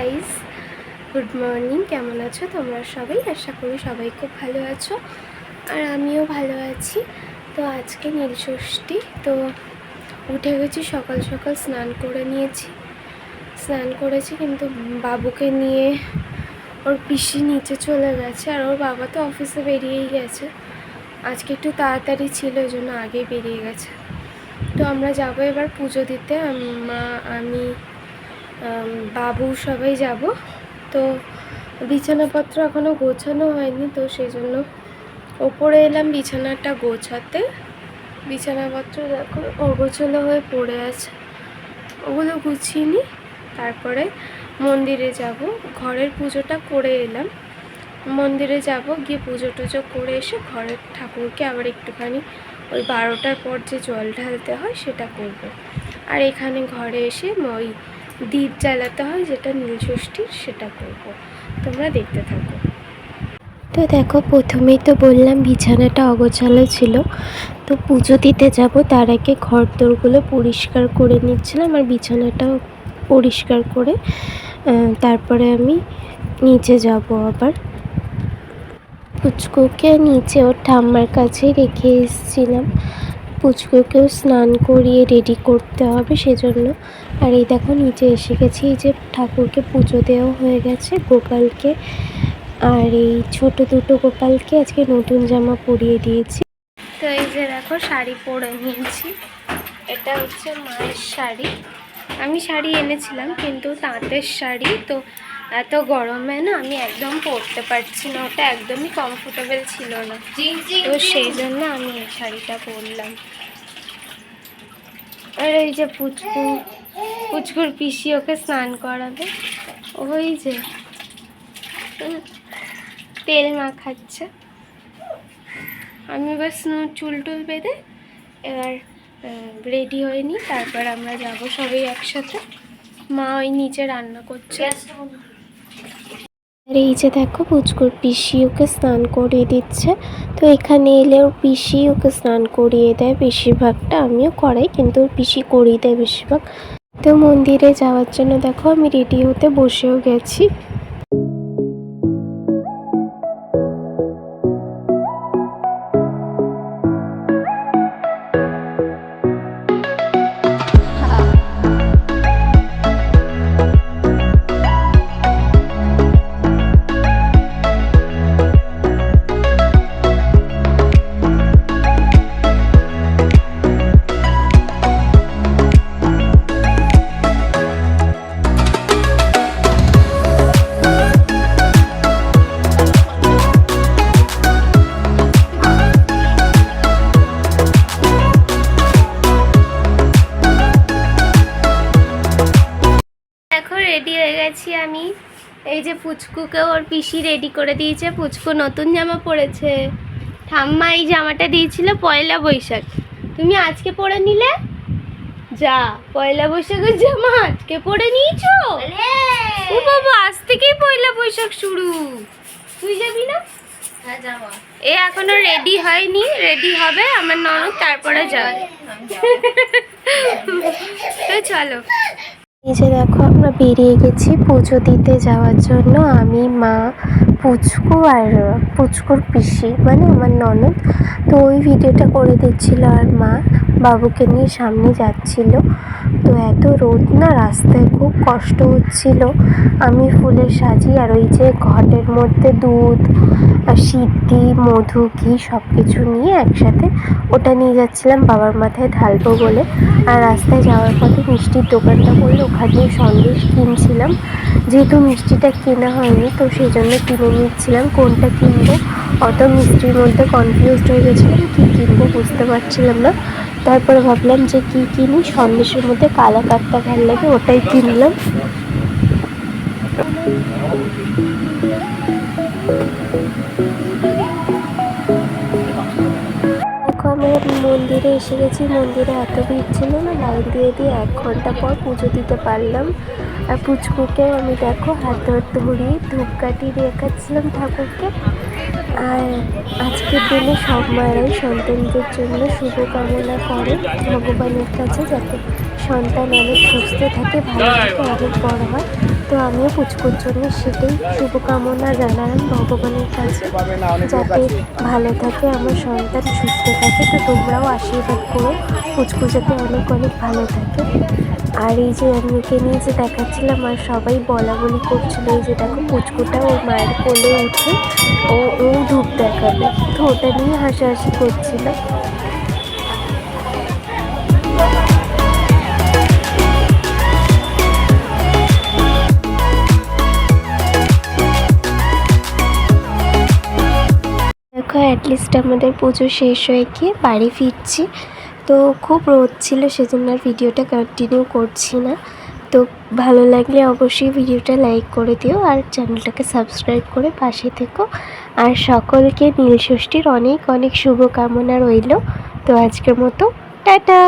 Guys good morning কেমন আছো তোমরা সবাই? আশা করি সবাই খুব ভালো আছো আর আমিও ভালো আছি। তো আজকে নীলষষ্ঠী তো উঠে গেছি সকাল সকাল স্নান করে নিয়েছি। স্নান করেছি কিন্তু বাবুকে নিয়ে ওর পিসি নিচে চলে গেছে আর ওর বাবা তো অফিসে বেরিয়েই গেছে। আজকে একটু তাড়াতাড়ি ছিল ওই জন্য আগেই বেরিয়ে গেছে। তো আমরা যাব এবার পুজো দিতে। মা আম, বাবু সবাই যাব। তো বিছানাপত্র এখনও গোছানো হয়নি, তো সেই জন্য ওপরে এলাম বিছানাটা গোছাতে। বিছানাপত্র দেখো, অগোছালো হয়ে পড়ে আছে। ওগুলো গুছিয়ে নিই তারপরে মন্দিরে যাব। ঘরের পুজোটা করে এলাম। মন্দিরে যাব, গিয়ে পুজো টুজো করে এসে ঘরের ঠাকুরকে আবার একটুখানি ওই বারোটার পর যে জল ঢালতে হয় সেটা করব। আর এখানে ঘরে এসে ওই দ্বীপ জ্বালাতে হয়, যেটা নীলষষ্ঠীর সেটা করব। তোমরা দেখতে থাকো। তো দেখো, প্রথমেই তো বললাম বিছানাটা অগোছালো ছিল। তো পুজো দিতে যাব, তার আগে ঘর দোরগুলো পরিষ্কার করে নিচ্ছিলাম আর বিছানাটাও পরিষ্কার করে তারপরে আমি নিচে যাব আবার। পুচকুকে নিচে ওর ঠাম্মার কাছে রেখে এসেছিলাম। পুচকুকেও স্নান করিয়ে রেডি করতে হবে, সেজন্য আর এই দেখো, নিচে এসে গেছি। এই যে ঠাকুরকে পুজো দেওয়া হয়ে গেছে গোপালকে। আর এই ছোট দুটো গোপালকে আজকে নতুন জামা পরিয়ে দিয়েছি। তো এই যে দেখো, শাড়ি পরে নিয়েছি। এটা হচ্ছে মায়ের শাড়ি। আমি শাড়ি এনেছিলাম, কিন্তু তাঁতের শাড়ি। তো এত গরমে না, আমি একদম পরতে পারছি না। ওটা একদমই কমফোর্টেবল ছিল না। তো সেই জন্য আমি এই শাড়িটা পরলাম। আর এই যে পুচকু পুচকুর পিসি ওকে স্নান করাবে। ওই যে তেল মাখাচ্ছে আমি এবার স্নো- চুল টুল বেঁধে এবার রেডি হয়ে নিই, তারপর আমরা যাব সবাই একসাথে। মা ওই নিচে রান্না করছে। এই যে দেখো, পুচকুর পিসি ওকে স্নান করিয়ে দিচ্ছে। তো এখানে এলে ওর পিসি ওকে স্নান করিয়ে দেয়, বেশিরভাগটা আমিও করাই, কিন্তু ওর পিসি করিয়ে দেয় বেশিরভাগ। তো মন্দিরে যাওয়ার জন্য দেখো আমি রেডি হতে বসেও গেছি। গেছি আমি। এই যে পুচকুকে ওর পিসি রেডি করে দিয়েছে পুচকু নতুন জামা পরেছে ঠাম্মা এই জামাটা দিয়েছিল পয়লা বৈশাখ। তুমি আজকে পরে নিলে? যা পয়লা বৈশাখের জামা আজকে পরে নিয়েছো? ও বাবা আজ থেকেই পয়লা বৈশাখ শুরু। তুই যাবি না? এ এখনও রেডি হয়নি রেডি হবে আমার ননদ তারপরে যাবে। তো চলো। এই যে দেখো, আমরা বেরিয়ে গেছি পুজো দিতে যাওয়ার জন্য। আমি, মা, পুচকু আর পুচকুর পিসি মানে আমার ননদ। তো ওই ভিডিওটা করে দিচ্ছিল আর মা। বাবুকে নিয়ে সামনে যাচ্ছিল। তো এত রোদ না, রাস্তায় খুব কষ্ট হচ্ছিল। আমি ফুলের সাজি আর ওই যে ঘটের মধ্যে দুধ সিদ্ধি, মধু, ঘি সব কিছু নিয়ে একসাথে ওটা নিয়ে যাচ্ছিলাম বাবার মাথায় ঢালবো বলে। আর রাস্তায় যাওয়ার পথে মিষ্টির দোকানটা বলল, ওখানে সন্দেশ কিনছিলাম। যেহেতু মিষ্টিটা কেনা হয়নি, তো সেই জন্য কিনে নিচ্ছিলাম। কোনটা কিনবো? অত মিষ্টির মধ্যে কনফিউজড হয়ে গেছিলাম, কী কিনবো বুঝতে পারছিলাম না। তারপরে ভাবলাম যে কী কিনি, সন্দেশের মধ্যে কালাকাতটা ভালো লাগে ওটাই কিনলাম। মন্দিরে এসে গেছি, মন্দিরে এত ভিড় ছিল না, লাইন দিয়ে দিয়ে এক ঘণ্টা পর পুজো দিতে পারলাম। আর পুচকুকে আমি দেখো, হাত ধর ধরিয়ে ধূপকাঠি দেখাচ্ছিলাম ঠাকুরকে। আর আজকের দিনে সব মায়েরাই সন্তানদের জন্য শুভকামনা করে ভগবানের কাছে যাতে সন্তান অনেক সুস্থ থাকে, ভালো থাকে, অনেক বড় হয়। তো আমিও পুচকুর জন্য সেটাই শুভকামনা জানালাম ভগবানের কাছে। যাতে ভালো থাকে, আমার সন্তান সুস্থ থাকে, তো তোমরাও আশীর্বাদ করো। পুচকু যাতে অনেক অনেক ভালো থাকে। আর এই যে আমি একে নিয়ে যে দেখাচ্ছিলাম, আর সবাই বলা বলি করছিল, এই যে দেখো পুচকুটা ওর মায়ের কোলে উঠে, ও ও ধূপ দেখাবে। তো ওটা নিয়ে হাসাহাসি করছিল। দেখো অ্যাটলিস্ট আমাদের পুজো শেষ হয়ে গিয়ে বাড়ি ফিরছি। তো খুব রোদ ছিল, সেজন্য আর ভিডিওটা কন্টিনিউ করছি না। তো ভালো লাগলে অবশ্যই ভিডিওটা লাইক করে দিও আর চ্যানেলটাকে সাবস্ক্রাইব করে পাশে থেকো। আর সকলকে নীলষষ্ঠীর অনেক অনেক শুভকামনা রইল। তো আজকের মতো, টাটা!